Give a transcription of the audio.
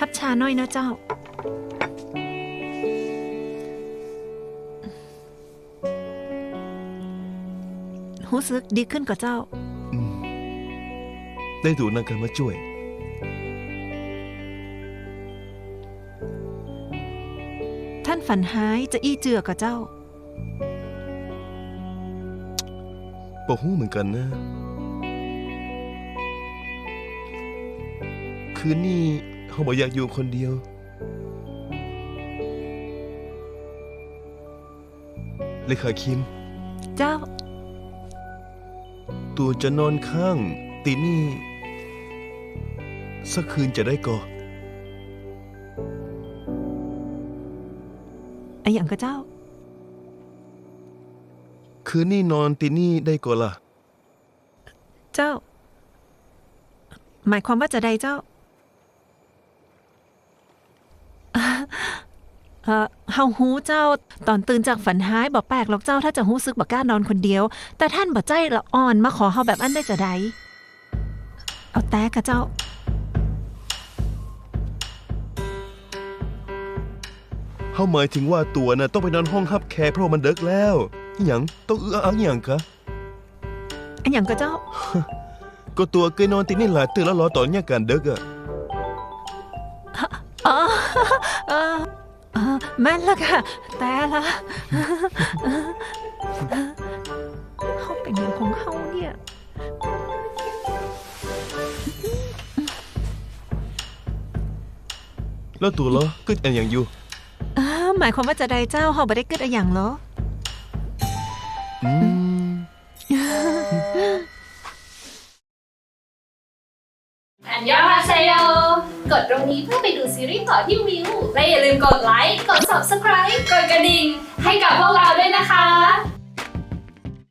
ฮับชาน้อยนะเจ้ารู้สึกดีขึ้นกว่าเจ้าอืมได้ดูนางกันมาช่วย ท่านฝันหายจะอี้เจือกับเจ้าบอกหู้เหมือนกันนะ คืนนี้ เขาบอกอยากอยู่คนเดียว เลขาคิม เจ้า ตัวจะนอนข้างตีนี่ สักคืนจะได้ก่อไอ้อย่างกับเจ้า คืนนี้นอนตีนี่ได้ก่อล่ะ เจ้า หมายความว่าจะใดเจ้า เอ่อเฮาฮู้เจ้าตอนตื่นจากฝันหายบอกแปลกหรอกเจ้าถ้าจะฮู้สึกบอกกล้านอนคนเดียว แต่ท่านบอกใจละอ่อนมาขอเฮาแบบอันได้จะใดเอาแต่กะเจ้าเขาหมายถึงว่าตัวน่ะต้องไปนอนห้องฮับแคร์เพราะว่ามันเดึกแล้วอหย่างต้องเอื้ออังอย่างคะอันอย่างกับเจ้า ก็ตัวเคยนอนตีนี่หลายตื่นแล้วรอตอนเนี่ยการเดึกอะอ๋อ เออเออแม่นละค่ะ แต่ละเขาเป็นอย่างของเขาเนี่ยแล้วตัวเหรอก็อันอย่างอยู่เออหมายความว่าจะใดเจ้าเฮาบ่ได้เกิดอะหย่างเหรออื กดตรงนี้เพื่อไปดูซีรีส์ต่อที่วิวและอย่าลืมกดไลค์ กด subscribe กดกระดิ่ง ให้กับพวกเราด้วยนะคะ